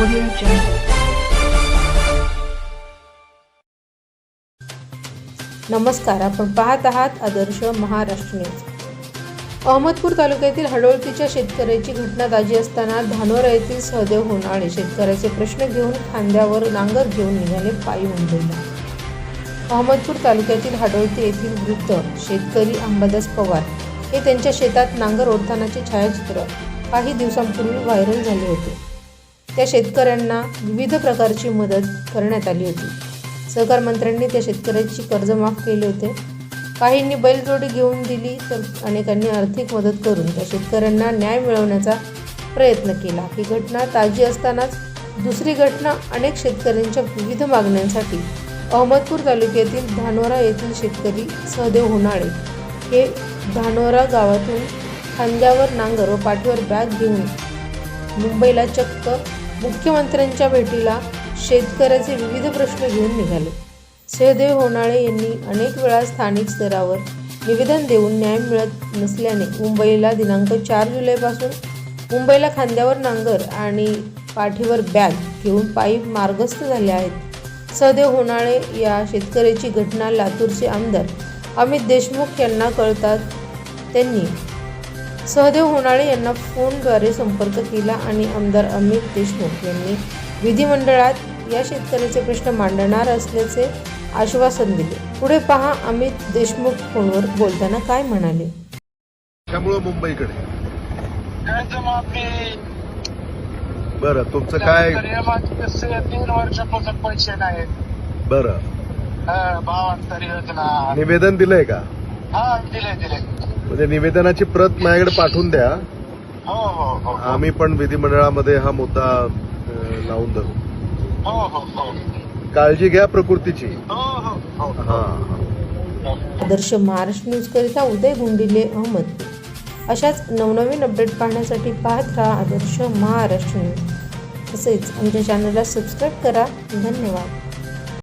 Audio Jungle. नमस्कार आपण पाहत आहात आदर्श महाराष्ट्र न्यूज अहमदपूर तालुक्यातील हडोळतीच्या शेतकऱ्याची घटना ताजी असताना धानोरा येथील सहदेव होणाळे शेतकऱ्याचे प्रश्न घेऊन खांद्यावर नांगर घेऊन निघाले पायी मुंबईला अहमदपूर तालुक्यातील हाडोळती येथील वृद्ध शेतकरी अंबादास पवार हे त्यांच्या शेतात नांगर ओढतानाचे छायाचित्र काही दिवसांपूर्वी व्हायरल झाले होते त्या शेतकऱ्यांना विविध प्रकारची मदत करण्यात आली होती. सहकार मंत्र्यांनी त्या शेतकऱ्याची कर्ज माफ केले होते. काहींनी बैलजोडी घेऊन दिली तर अनेकांनी आर्थिक मदत करून त्या शेतकऱ्यांना न्याय मिळवण्याचा प्रयत्न केला. ही घटना ताजी असतानाच दुसरी घटना अनेक शेतकऱ्यांच्या विविध मागण्यांसाठी अहमदपूर तालुक्यातील धानोरा येथील शेतकरी सहदेव होणाळे हे धानोरा गावातून खांद्यावर नांगर व पाठीवर बॅग घेऊन मुंबईला चक्क मुख्यमंत्र्यांच्या भेटीला शेतकऱ्याचे विविध प्रश्न घेऊन निघाले. सहदेव होनाळे यांनी अनेक वेळा स्थानिक स्तरावर निवेदन देऊन न्याय मिळत नसल्याने मुंबईला दिनांक चार जुलैपासून मुंबईला खांद्यावर नांगर आणि पाठीवर बॅग घेऊन पायी मार्गस्थ झाले आहेत. सहदेव होनाळे या शेतकऱ्याची घटना लातूरचे आमदार अमित देशमुख यांना कळतात त्यांनी सहदेव होनाळे यांना फोनद्वारे संपर्क केला आणि आमदार अमित देशमुख यांनी विधिमंडळात या शेतकऱ्याचे प्रश्न मांडणार असल्याचे आश्वासन दिले. पुढे पहा अमित देशमुख फोनवर बोलताना काय म्हणाले. त्यामुळं मुंबईकडे. बरं तुमचं काय? तीन वर्षापासून पैसे नाहीत. बरं. हा, भावांतर योजना. निवेदन दिलंय का? हा दिले दिले म्हणजे निवेदनाची प्रत माझ्याकडे पाठवून द्या. हो हो हो. आम्ही पण विधिमंडळामध्ये हा मुद्दा अं, लावून धरू. हो हो हो. काळजी घ्या प्रकृतीची. हो हो हो. हा आदर्श महाराष्ट्र न्यूजकरिता उदय गुंडिले अहमद. अशाच नवनवीन अपडेट पाहण्यासाठी पाहत राहा आदर्श महाराष्ट्र न्यूज. तसेच आमच्या चॅनलला सबस्क्राईब करा. धन्यवाद.